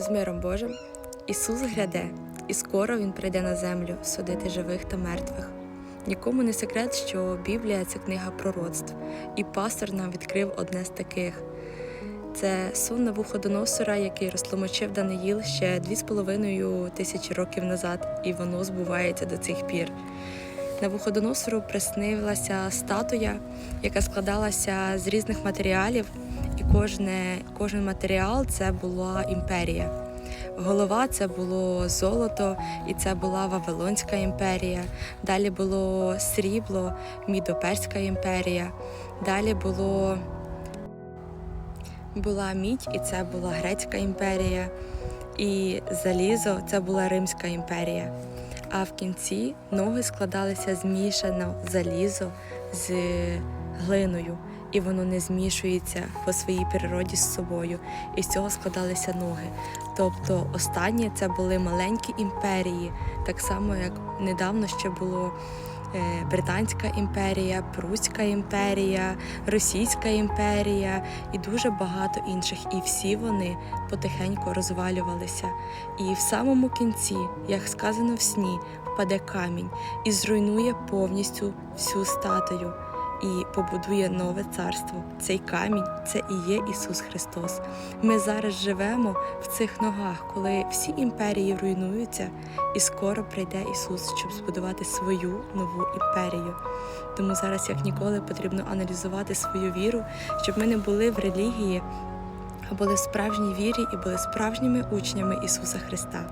З миром Божим Ісус гряде, і скоро Він прийде на землю судити живих та мертвих. Нікому не секрет, що Біблія це книга пророцтв, і пастор нам відкрив одне з таких. Це сон Навуходоносора, який розтлумачив Даниїл ще дві з половиною тисячі років назад, і воно збувається до цих пір. Навуходоносору приснилася статуя, яка складалася з різних матеріалів, і кожне, кожен матеріал це була імперія. Голова це було золото, і це була Вавилонська імперія. Далі було срібло, Мідоперська імперія. Далі було була мідь, і це була Грецька імперія. І залізо це була Римська імперія. А в кінці ноги складалися змішано залізо з глиною, і воно не змішується по своїй природі з собою. І з цього складалися ноги. Тобто останнє це були маленькі імперії, так само як недавно ще було Британська імперія, Пруська імперія, Російська імперія і дуже багато інших. І всі вони потихеньку розвалювалися. І в самому кінці, як сказано в сні, впаде камінь і зруйнує повністю всю статую. І побудує нове царство. Цей камінь це і є Ісус Христос. Ми зараз живемо в цих ногах, коли всі імперії руйнуються, і скоро прийде Ісус, щоб збудувати свою нову імперію. Тому зараз, як ніколи, потрібно аналізувати свою віру, щоб ми не були в релігії, а були в справжній вірі і були справжніми учнями Ісуса Христа.